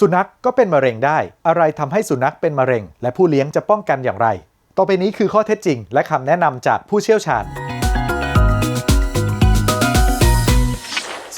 สุนัขก็เป็นมะเร็งได้ อะไรทำให้สุนัขเป็นมะเร็ง และผู้เลี้ยงจะป้องกันอย่างไร ต่อไปนี้คือข้อเท็จจริง และคำแนะนำจากผู้เชี่ยวชาญ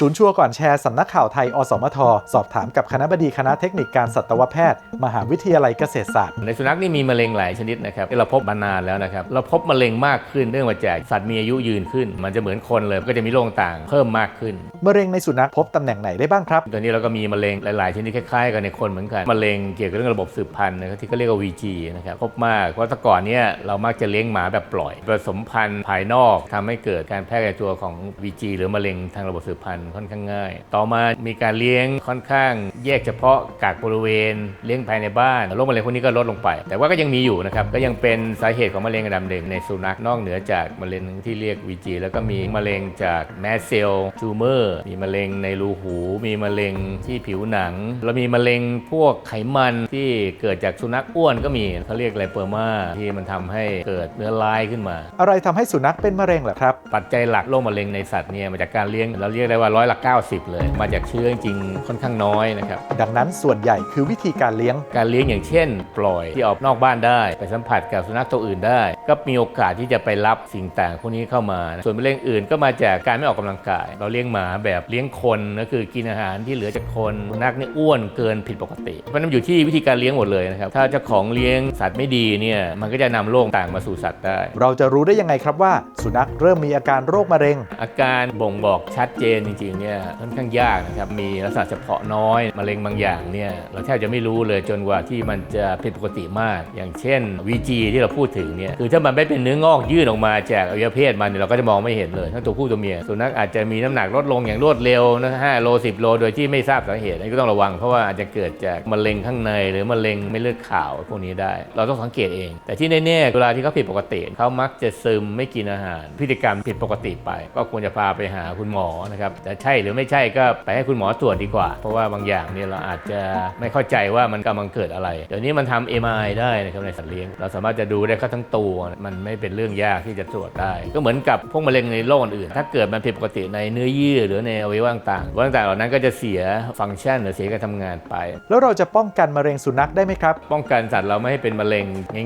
ศูนย์ชัวร์ก่อนแชร์สำนักข่าวไทย อสมท สอบถามกับคณะบดีคณะเทคนิคการสัตวแพทย์ มหาวิทยาลัยเกษตรศาสตร์ ในสุนัขนี่มีมะเร็งหลายชนิดนะครับที่เราพบมานานแล้วนะครับ เราพบมะเร็งมากขึ้นเนื่องมาจากสัตว์มีอายุยืนขึ้น มันจะเหมือนคนเลยก็จะมีโรคต่างเพิ่มมากขึ้นมะเร็งในสุนัขพบตำแหน่งไหนได้บ้างครับตอนนี้เราก็มีมะเร็งหลาย ๆ ชนิดคล้าย ๆ กันในคนเหมือนกันมะเร็งเกี่ยวกับเรื่องระบบสืบพันธุ์นะครับที่เขาเรียกว่า VG นะครับพบมากเพราะแต่ก่อนเนี่ยเรามักจะเลี้ยงหมาแบบปล่อยผสมพันธุ์ภายนอกทำให้เกิดการแพร่กระจายตัวของ VG หรือมะเร็งทางระบบสืบพันธุ์ค่อนข้างง่าย ต่อมามีการเลี้ยงค่อนข้างแยกเฉพาะกากบริเวณ เลี้ยงภายในบ้านโรคมะเร็งพวกนี้ก็ลดลงไป แต่ว่าก็ยังมีอยู่นะครับก็ยังเป็นสาเหตุของมะเร็งระดับหนึ่งในสุนัขนอกเหนือจากมะเร็งที่เรียก VG แล้วก็มีมะเร็งจากแมสเซลทูเมอร์มีมะเร็งในรูหู มีมะเร็งที่ผิวหนัง แล้วมีมะเร็งพวกไขมันที่เกิดจากสุนัขอ้วนก็มีเขาเรียกไลเปอร์มาที่มันทำให้เกิดเนื้อลายขึ้นมา อะไรทำให้สุนัขเป็นมะเร็งเหรอครับปัจจัยหลักโรคมะเร็งในสัตว์เนี่ยมาจากการเลี้ยงเราเรียกได้ว่าร้อยละ 90 เลย มาจากเชื้อจริงๆค่อนข้างน้อยนะครับ ดังนั้นส่วนใหญ่คือวิธีการเลี้ยง การเลี้ยงอย่างเช่น ปล่อยที่ออกนอกบ้านได้ ไปสัมผัสกับสุนัขตัวอื่นได้ ก็มีโอกาสที่จะไปรับสิ่งต่างพวกนี้เข้ามานะส่วนมะเร็งอื่นก็มาจากการไม่ออกกำลังกาย เราเลี้ยงหมาแบบเลี้ยงคนก็คือกินอาหารที่เหลือจากคนสุนัขนี่อ้วนเกินผิดปกติเพราะฉะนั้นอยู่ที่วิธีการเลี้ยงหมดเลยนะครับถ้าเจ้าของเลี้ยงสัตว์ไม่ดีเนี่ยมันก็จะนำโรคต่างมาสู่สัตว์ได้ เราจะรู้ได้ยังไงครับว่า สุนัขเริ่มมีอาการโรคมะเร็ง อาการบ่งบอกชัดเจนจริงๆเนี่ยค่อนข้างยากนะครับมีลักษณะเฉพาะน้อยมะเร็งบางอย่างเนี่ยเราแทบจะไม่รู้เลยจนกว่าที่มันจะผิดปกติมาก อย่างเช่น VG ที่เราพูดถึงเนี่ยคือถ้ามันไม่เป็นเนื้องอกยื่นออกมาจากอวัยวะเพศมันเนี่ยเราก็จะมองไม่เห็นเลยทั้งตัวผู้ตัวเมียสุนัขอาจจะมีน้ำหนักลดลงอย่างรวดเร็วนะห้าโล10โลโดยที่ไม่ทราบสาเหตุอันนี้ก็ต้องระวังเพราะว่าอาจจะเกิดจากมะเร็งข้างในหรือมะเร็งไม่เลือดขาวพวกนี้ได้ เราต้องสังเกตเอง แต่ที่แน่ๆเวลาที่เขาผิดปกติเขามักจะซึมไม่กินอาหาร พฤติกรรมผิดปกติไป ก็ควรจะพาไปหาคุณหมอนะครับแต่ใช่หรือไม่ใช่ก็ไปให้คุณหมอตรวจดีกว่า เพราะว่าบางอย่างเนี่ยเราอาจจะไม่เข้าใจว่ามันกำลังเกิดอะไร เดี๋ยวนี้มันทำ MRI ได้นะครับในสัตว์เลี้ยง เราสามารถจะดูได้ทั้งตัว มันไม่เป็นเรื่องยากที่จะตรวจได้ ก็เหมือนกับพวกมะเร็งในโรคอื่น ถ้าเกิดมันผิดปกติในเนื้อเยื่อหรือในอวัยวะต่างๆอวัยวะต่างๆเหล่านั้นก็จะเสียฟังก์ชันหรือเสียการทำงานไป แล้วเราจะป้องกันมะเร็งสุนัขได้ไหมครับ ป้องกันสัตว์เราไม่ให้เป็นมะเร็ง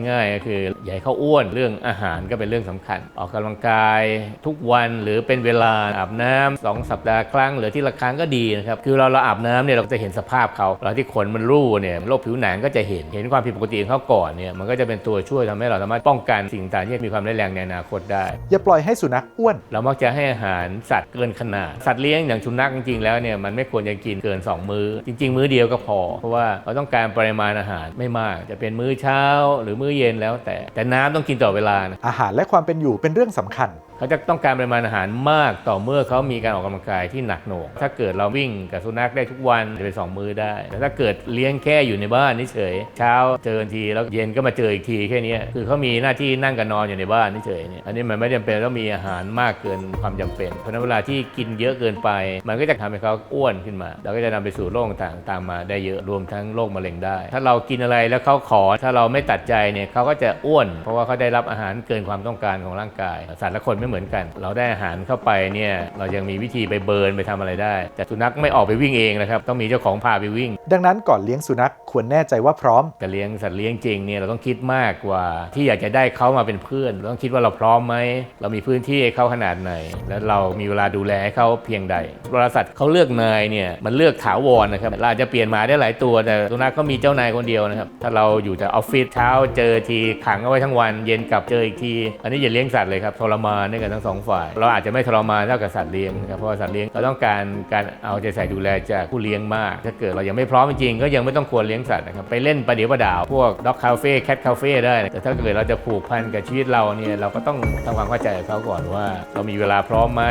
ง่าย ๆ ก็คืออย่าให้เขาอ้วนเรื่องอาหารก็เป็นเรื่องสำคัญ ออกกำลังกายทุกวันหรือเป็นเวลาอาบน้ำสองสัปดาห์ครั้งหรือที่ละครั้งก็ดีนะครับคือเราเราอาบน้ำเนี่ยเราจะเห็นสภาพเขาเราที่ขนมันรูเนี่ยโรคผิวหนังก็จะเห็นเห็นความผิดปกติของเขาก่อนเนี่ยมันก็จะเป็นตัวช่วยทำให้เราสามารถป้องกันสิ่งต่างๆที่มีความร้ายแรงในอนาคตได้ อย่าปล่อยให้สุนัขอ้วน เรามักจะให้อาหารสัตว์เกินขนาด สัตว์เลี้ยงอย่างสุนัขจริงๆแล้วเนี่ยมันไม่ควรจะกินเกิน 2 มื้อ จริง ๆ มื้อเดียวก็พอ เพราะว่าเราต้องการปริมาณอาหารไม่มาก จะเป็นมื้อเช้าหรือมื้อเย็นแล้วแต่แต่น้ำต้องกินต่อเวลานะอาหารและความเป็นอยู่เป็นเรื่องสำคัญ เขาจะต้องการปริมาณอาหารมากต่อเมื่อเขามีการออกกำลังกายที่หนักหน่วง ถ้าเกิดเราวิ่งกับสุนัขได้ทุกวันจะเป็นสองมื้อได้ แต่ถ้าเกิดเลี้ยงแค่อยู่ในบ้านเฉย เช้าเจอทีแล้วเย็นก็มาเจออีกทีแค่นี้คือเขามีหน้าที่นั่งกับนอนอยู่ในบ้านเฉยเนี่ย อันนี้มันไม่จำเป็นต้องมีอาหารมากเกินความจำเป็น เพราะนั้นเวลาที่กินเยอะเกินไป มันก็จะทำให้เขาอ้วนขึ้นมาแล้วก็จะนำไปสู่โรคต่างๆตามมาได้เยอะรวมทั้งโรคมะเร็งได้ ถ้าเรากินอะไรแล้วเขาขอ ถ้าเราไม่ตัดใจเนี่ยเขาก็จะอ้วน เพราะว่าเขาได้รับอาหารเกินความต้องการของร่างกายสัตว์ละคนไม่เหมือนกัน เราได้อาหารเข้าไปเนี่ยเรายังมีวิธีไปเบิร์นไปทำอะไรได้ แต่สุนัขไม่ออกไปวิ่งเองนะครับต้องมีเจ้าของพาไปวิ่ง ดังนั้นก่อนเลี้ยงสุนัขควรแน่ใจว่าพร้อมจะเลี้ยงสัตว์เลี้ยงจริงเนี่ยเราต้องคิดมากกว่า ที่อยากจะได้เขามาเป็นเพื่อนเราต้องคิดว่าเราพร้อมไหมเรามีพื้นที่ให้เขาขนาดไหน แล้วเรามีเวลาดูแลให้เขาเพียงใดเวลาสัตว์เขาเลือกนายเนี่ยมันเลือกถาวรนะครับเราอาจจะเปลี่ยนหมาได้หลายตัวแต่สุนัขก็มีเจ้านายคนเดียวนะครับถ้าเราอยู่แต่ออฟฟิศเช้าเจอทีขังเอาไว้ทั้งวัน เย็นกลับเจออีกที อันนี้อย่าเลี้ยงสัตว์เลยครับทรมานด้กันทั้งสองฝ่าย เราอาจจะไม่ทรมานเท่ากับสัตว์เลี้ยงนะครับเพราะว่าสัตว์เลี้ยงเราต้องการการเอาใจใส่ดูแลจากผู้เลี้ยงมาก ถ้าเกิดเรายังไม่พร้อมจริงก็ยังไม่ต้องควรเลี้ยงสัตว์นะครับไปเล่นประเดี๋ยวประดาวพวกด็อกคาเฟ่แคทคาเฟ่ได้ แต่ถ้าเกิดเราจะผูกพันกับชีวิตเราเนี่ยเราก็ต้องทำความเข้าใจกับเขาก่อนว่า เรามีเวลาพร้อมไหม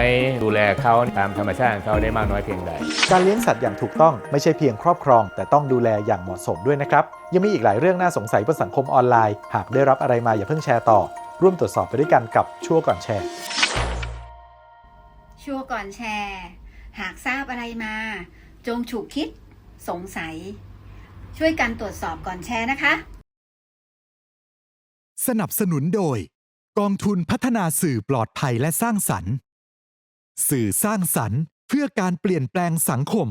ดูแลเขาตามธรรมชาติของเขาได้มากน้อยเพียงใดการเลี้ยงสัตว์อย่างถูกต้องไม่ใช่เพียงครอบครอง แต่ต้องดูแลอย่างเหมาะสมด้วยนะครับยังมีอีกหลายเรื่องน่าสงสัยบนสังคมออนไลน์ หากได้รับอะไรมาอย่าเพิ่งแชร์ต่อ ร่วมตรวจสอบไปด้วยกันกับชั่วก่อนแชร์ ชัวร์ก่อนแชร์ หากทราบอะไรมา จงฉุกคิด สงสัย ช่วยกันตรวจสอบก่อนแชร์นะคะ สนับสนุนโดย กองทุนพัฒนาสื่อปลอดภัยและสร้างสรรค์ สื่อสร้างสรรค์เพื่อการเปลี่ยนแปลงสังคม